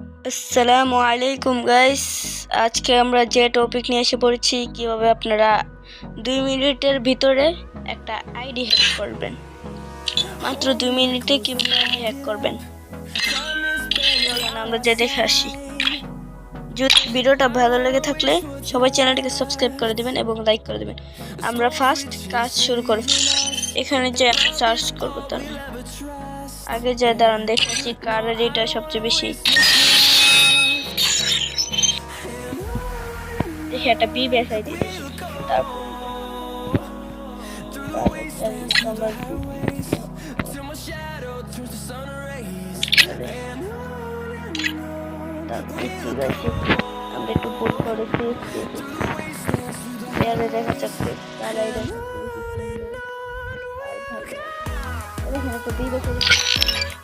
আসসালামু আলাইকুম গাইস আজকে আমরা যে টপিক নিয়ে এসে পড়েছি, কীভাবে আপনারা দুই মিনিটের ভিতরে একটা আইডি হ্যাক করবেন। মাত্র দুই মিনিটে কীভাবে আইডি হ্যাক করবেন? আমরা যে দেখে আসি। যদি ভিডিওটা ভালো লেগে থাকলে সবাই চ্যানেলটিকে সাবস্ক্রাইব করে দিবেন এবং লাইক করে দিবেন। আমরা ফার্স্ট কাজ শুরু করব। এখানে যে সার্চ করব তার আগে যে দাঁড়ান দেখেছি, কার আইডিটা সবচেয়ে বেশি? দেখি একটা বি বেস আইডি দেখি। তারপর ঠিক আছে আমরা একটু পুট করে খেয়েছি দেখা ID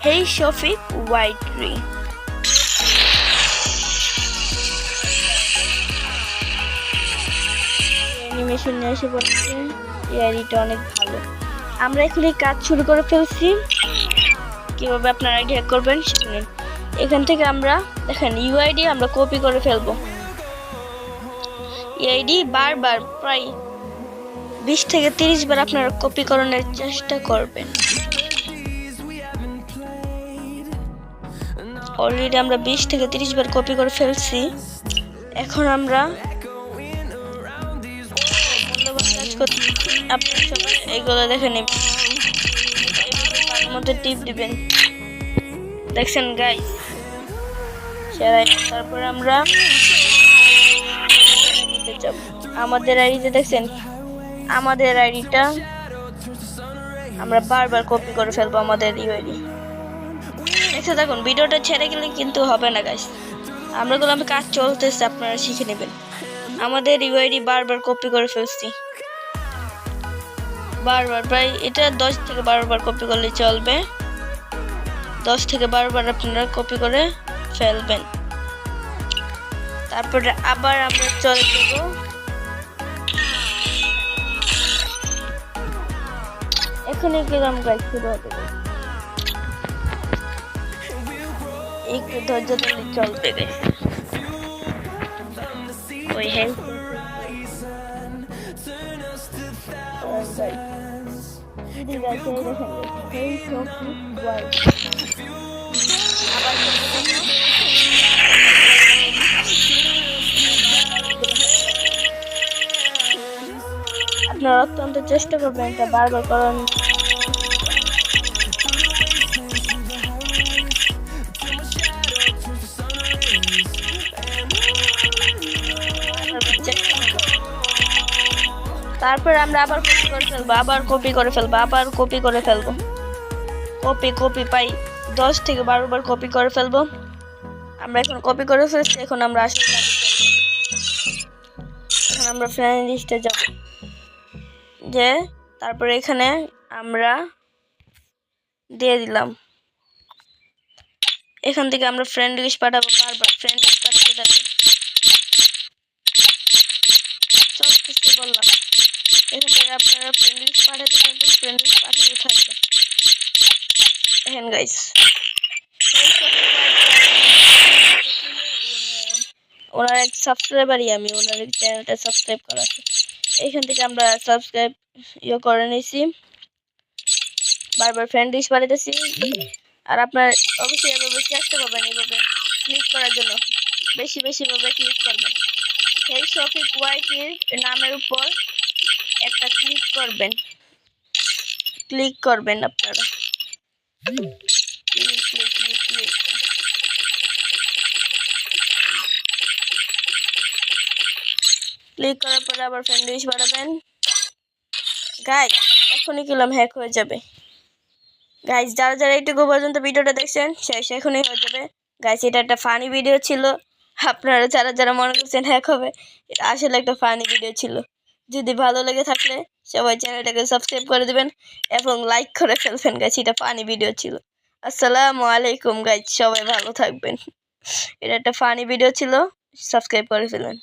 hey Shafiq white reanimation নিয়ে এসে পড়ছে। এই আইডিটা অনেক ভালো। আমরা এখানে কাজ শুরু করে ফেলছি। কীভাবে আপনারা হ্যাক করবেন শুনুন এখান থেকে আমরা দেখেন ইউআইডি আমরা কপি করে ফেলব। ইউআইডি বারবার প্রায় বিশ থেকে তিরিশ বার আপনারা কপি করানোর চেষ্টা করবেন। অলরেডি আমরা বিশ থেকে তিরিশ বার কপি করে ফেলছি। এখন আমরা এইগুলো দেখে নেবেন মধ্যে টিপ দিবেন। দেখছেন গাই তারপর আমরা আমাদের আইডিতে দেখছেন? আমাদের আইডিটা আমরা বারবার কপি করে ফেলব আমাদের ইউআইডি। দেখতে থাকুন ভিডিওটা ছেড়ে গেলে কিন্তু হবে না গাইস আমরা গুলো আমি কাজ চলতেছে, আপনারা শিখে নেবেন। আমাদের ইউআইডি বারবার কপি করে ফেলছি। বারবার প্রায় এটা দশ থেকে বারো বার কপি করলে চলবে। দশ থেকে বারো বার আপনারা কপি করে ফেলবেন। তারপরে আবার আমরা চলে যাব। এখানে গেলাম গাছ শুরু হতে একটু ধৈর্য ধরলে চলবে রে ওই হেল্প আপনারা অত্যন্ত চেষ্টা করবেন এটা বারবার করার। তারপর আমরা আবার কপি করে ফেলব, আবার কপি করে ফেলব, আবার কপি করে ফেলব। কপি কপি পাই, দশ থেকে বারো বার কপি করে ফেলব। আমরা এখন কপি করে ফেলছি, এখন আমরা আসলে এখন আমরা ফ্রেন্ড লিস্টে যাব। যে তারপরে এখানে আমরা দিয়ে দিলাম। এখান থেকে আমরা ফ্রেন্ড লিস্ট পাঠাবো, বারবার ফ্রেন্ড লিস্ট পাঠাতে থাকব ওনার এক সাবস্ক্রাইবারই আমি, ওনার চ্যানেলটা সাবস্ক্রাইব এখান থেকে আমরা সাবস্ক্রাইব ইয়ে করে নিয়েছি বারবার ফ্রেন্ড লিস্ট পাঠাতেছি আর আপনার অবশ্যই এভাবে চেষ্টা করবেন এভাবে ক্লিক করার জন্য। বেশি বেশি ভাবে ক্লিক করবেন। সেই শফিক নামের উপর একটা ক্লিক করবেন। ক্লিক করবেন আপনারা। ক্লিক করার পরে আবার ফ্রেন্ড লিস্ট বাড়াবেন। গাইজ এখনই কিলাম হ্যাক হয়ে যাবে। গাইজ যারা যারা এইটুকু পর্যন্ত ভিডিওটা দেখছেন শেষ এখনই হয়ে যাবে। গাইজ এটা একটা ফানি ভিডিও ছিল। আপনারা যারা যারা মনে করছেন হ্যাক হবে, এটা আসলে একটা ফানি ভিডিও ছিল। যদি ভালো লেগে থাকলে সবাই চ্যানেলটাকে সাবস্ক্রাইব করে দেবেন এবং লাইক করে ফেলবেন গাছ এটা ফানি ভিডিও ছিল। আসসালামু আলাইকুম গাছ সবাই ভালো থাকবেন। এটা একটা ফানি ভিডিও ছিল। সাবস্ক্রাইব করে ফেলেন।